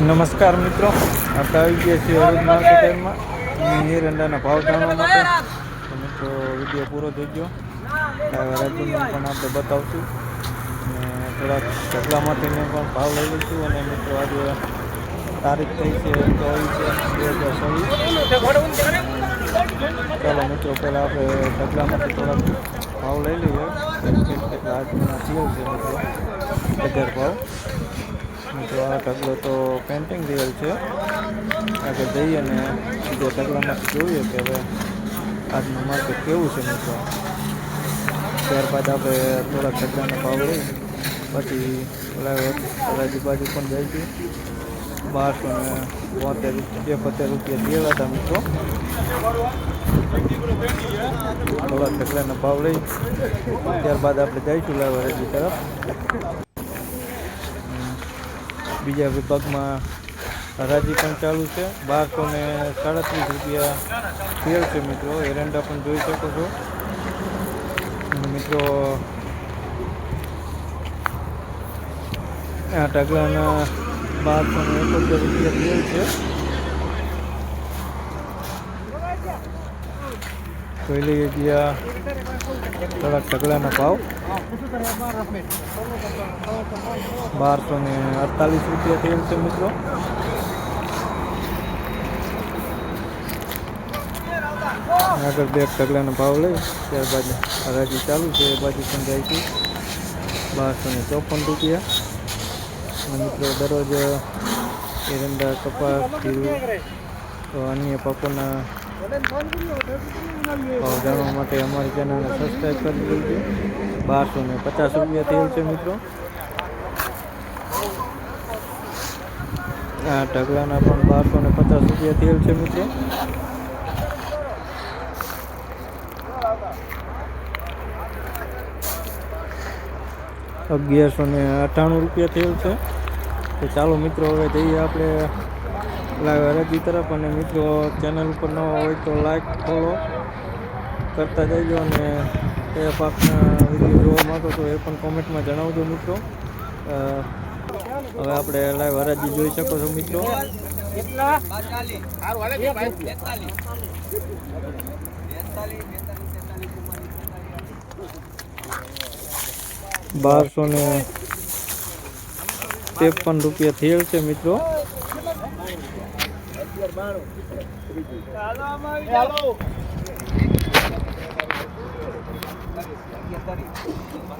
નમસ્કાર મિત્રો. આપણે આવી ગયા છીએ માર્કેટમાં અને એરંડાના ભાવ જાણવા માટે. તો મિત્રો, વીડિયો પૂરો ગયો હવે પણ આપણે બતાવશું. અને થોડાક ઢગલામાંથીને પણ ભાવ લઈ લઈશું અને મિત્રો, આજે તારીખ થઈ છે ચોવીસ બે હજાર છવ્વીસ. ચાલો મિત્રો, પહેલાં આપણે ઢગલામાંથી થોડાક ભાવ લઈ લઈએ. કેટલા આજના થયો છે મિત્રો. બજાર ભાવ. મિત્રો આ ઢગલો તો પેન્ટિંગ રિયલ છે. આગળ જઈએ અને બીજા ઢગલામાંથી જોઈએ કે હવે આજનું માર્કેટ કેવું છે મિત્રો. ત્યારબાદ આપણે થોડાક ઢગલાના ભાવ લઈ પછી આજુબાજુ પણ પણ જઈશું બારસો ને બોતેર એકોતેર રૂપિયા દેવા હતા મિત્રો. થોડાક ઢગલાના ભાવ લઈ ત્યારબાદ આપણે જઈશું લાઈવ હજી તરફ. બીજા વિભાગમાં હરાજી પણ ચાલુ છે. બારસો ને સાડત્રીસ રૂપિયા ફેર છે મિત્રો. એરંડા પણ જોઈ શકો છો. મિત્રો, આ ઢગલાના બારસો ને એકોતેર રૂપિયા ફેર છે. જોઈ લઈએ ગયા થોડાક ઢગલાના ભાવ. બારસો ને અડતાલીસ રૂપિયા તેલ છે મિત્રો. આગળ બે ઢગલાનો ભાવ લઈ, ત્યારબાદ હરાજી ચાલુ છે, એ બાજુ પણ જાય છે. બારસો ને ચોપન રૂપિયા. મિત્રો દરરોજ એરંડા, કપાસ તો અન્ય પાકોના જાણવા માટે અમારી ચેનલને સબસ્ક્રાઈબ કરી દેજો બારસો ને પચાસ રૂપિયા થયેલ છે મિત્રો. આ ઢગલાના પણ બારસો ને પચાસ રૂપિયા થયેલ છે મિત્રો. અગિયારસો ને અઠ્ઠાણું રૂપિયા થયેલ છે. તો ચાલો મિત્રો, હવે જઈએ આપણે હરાજી તરફ અને મિત્રો ચેનલ ઉપર ન હોય તો લાઈક ફોલો કરતા જઈજો અને એ પાકના વીડિયો જોવા માંગો તો એ પણ કોમેન્ટમાં જણાવજો મિત્રો. હવે આપણે લાઈવ હરાજી જોઈ શકો છો મિત્રો. બારસો ને ત્રેપન રૂપિયા થયેલ છે મિત્રો.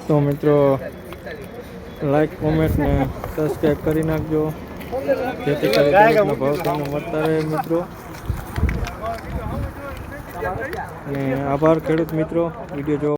તો મિત્રો લાઈક કોમેન્ટ ને સબસ્ક્રાઈબ કરી નાખજો. જેથી કરી ભાવ તમને મળતા રહે મિત્રો. અને આભાર ખેડૂત મિત્રો વીડિયો જોવા